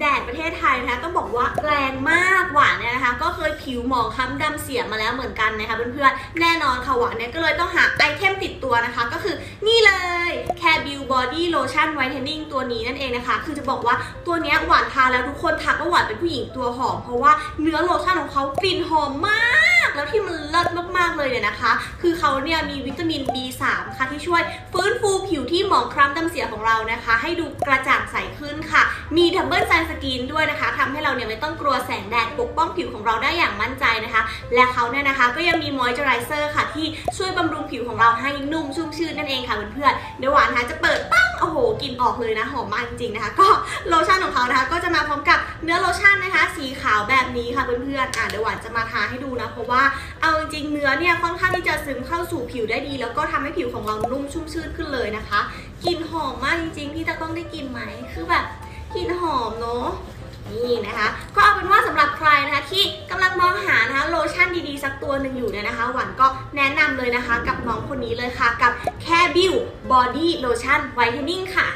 แดดประเทศไทยนะคะต้องบอกว่าแรงมากหวานเนี่ยนะคะ ก็เคยผิวหมองคล้ำดำเสียมาแล้วเหมือนกันนะคะเพื่อนๆแน่นอนค่ะหวานเนี่ยก็เลยต้องหาไอเทมติดตัวนะคะ ก็คือนี่เลย c a r b u Body Lotion Whitening ตัวนี้นั่นเองนะคะ คือจะบอกว่าตัวนี้หวานทาแล้วทุกคนทักว่าหวานเป็นผู้หญิงตัวหอม เพราะว่าเนื้อโลชั่นของเขากลิ่นหอมมาก แล้วที่มันเลิศ เลยเนี่ยนะคะ คือเขาเนี่ยมีวิตามิน B3 ค่ะที่ช่วยฟื้นฟูผิวที่หมองคล้ำดำเสียของเรานะคะ ให้ดูกระจ่างใสขึ้นค่ะ มีดับเบิลซันสกินด้วยนะคะทำให้เราเนี่ยไม่ต้องกลัวแสงแดดปกป้องผิวของเราได้อย่างมั่นใจนะคะ และเขาเนี่ยนะคะก็ยังมีมอยเจอไรเซอร์ค่ะที่ช่วยบำรุงผิวของเราให้นุ่มชุ่มชื่นนั่นเองค่ะเพื่อนๆเดี๋ยวหวานนะจะเปิดปั้งโอ้โหกลิ่นออกเลยนะหอมมากจริงๆนะคะ ก็โลชั่นของเขานะคะ ก็จะมาพร้อมกับเนื้อโลชั่นนะคะ สีขาว นี้ค่ะเพื่อนๆอะเดี๋ยวหวานจะมาทาให้ดูนะ เพราะว่าเอาจริงๆเนื้อเนี่ยค่อนข้างที่จะซึมเข้าสู่ผิวได้ดี แล้วก็ทำให้ผิวของเรานุ่มชุ่มชื่นขึ้นเลยนะคะกลิ่นหอมมากจริงๆพี่ตะต้องได้กลิ่นไหมคือแบบกลิ่นหอมเนาะนี่นะคะ ก็เอาเป็นว่าสำหรับใครนะคะที่กำลังมองหานะคะโลชั่นดีๆ สักตัวหนึ่งอยู่เนี่ยนะคะ หวานก็แนะนำเลยนะคะ กับน้องคนนี้เลยค่ะ กับ c a r e b u Body Lotion Whitening ค่ะ